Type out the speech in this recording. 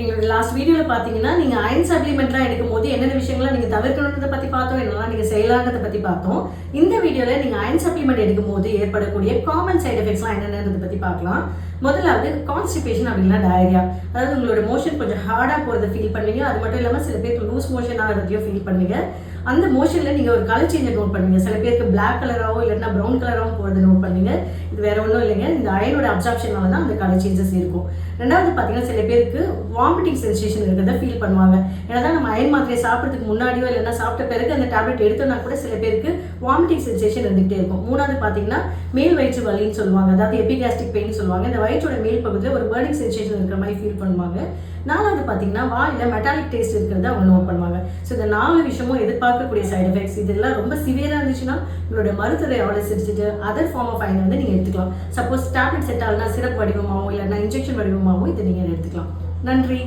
எங்களோட லாஸ்ட் வீடியோவில் பார்த்தீங்கன்னா நீங்கள் அயன் சப்ளிமெண்ட்லாம் எடுக்கும் போது என்னென்ன விஷயங்கள்லாம் நீங்கள் தவிர்க்கணுன்றதை பற்றி பார்த்தோம் என்னெல்லாம் நீங்கள் செய்யலான்றதை பற்றி பார்த்தோம். இந்த வீடியோவில் நீங்கள் அயன் சப்ளிமெண்ட் எடுக்கும் போது ஏற்படக்கூடிய காமன் சைட் எஃபெக்ட்ஸ்லாம் என்னென்னதை பற்றி பார்க்கலாம். முதலாவது கான்ஸ்டிபேஷன் அப்படின்னா டயரியா அதாவது உங்களோட மோஷன் கொஞ்சம் ஹார்டாக போகிறத ஃபீல் பண்ணுவீங்க. அது மட்டும் இல்லாமல் சில பேருக்கு லூஸ் மோஷன் ஆகிறதையும் ஃபீல் பண்ணுவீங்க. அந்த மோஷனில் நீங்கள் ஒரு கலர் சேஞ்சை நோட் பண்ணுங்கள் சில பேருக்கு பிளாக் கலராகவோ இல்லைன்னா ப்ரௌன் கலராகவும் போகிறத நோட் பண்ணுங்க இது வேற ஒன்றும் இல்லைங்க. இந்த அயனோட அப்சார்ப்ஷனால தான் அந்த கலர் சேஞ்சஸ் இருக்கும். ரெண்டாவது பார்த்தீங்கன்னா சில பேருக்கு வாமிட்டிங் சென்சேஷன் இருக்கிறத ஃபீல் பண்ணுவாங்க. ஏன்னா அயன் மாத்திரையை சாப்பிட்றதுக்கு முன்னாடியோ இல்லைன்னா சாப்பிட்ட பிறகு அந்த டேப்லெட் எடுத்தோம்னா கூட சில பேருக்கு வாமிட்டிங் சென்சேஷன் இருந்துகிட்டே இருக்கும். மூணாவது பார்த்தீங்கன்னா மேல் வயிற்று வலின்னு சொல்லுவாங்க. அதாவது எபிகாஸ்டிக் பெயின் சொல்லுவாங்க. இந்த வயிற்றோட மேல் பகுதியில் ஒரு பேர்னிங் சென்சேஷன் இருக்கிற மாதிரி ஃபீல் பண்ணுவாங்க. நாலாவது பார்த்தீங்கன்னா வாயில் மெட்டாலிக் டேஸ்ட் இருக்கிறத அவங்க நோட் பண்ணுவாங்க. ஸோ இந்த நாலு விஷயமும் எதிர்பார்க்கக்கூடிய சைடு எஃபெக்ட்ஸ் இதெல்லாம் ரொம்ப சிவியராக இருந்துச்சுன்னா உங்களோட மருத்துவரை ஆலோசிச்சுட்டு அதர் ஃபார்ம் ஆஃப் அயன் வந்து நீங்கள் எடுத்துக்கலாம். சப்போஸ் டேப்லெட் செட் ஆகுனா சிறப்பு வடிவமாகவும் இல்லைன்னா இன்ஜெக்ஷன் வடிவமாகவும் இதை நீங்கள் எடுத்துக்கலாம். நன்றி.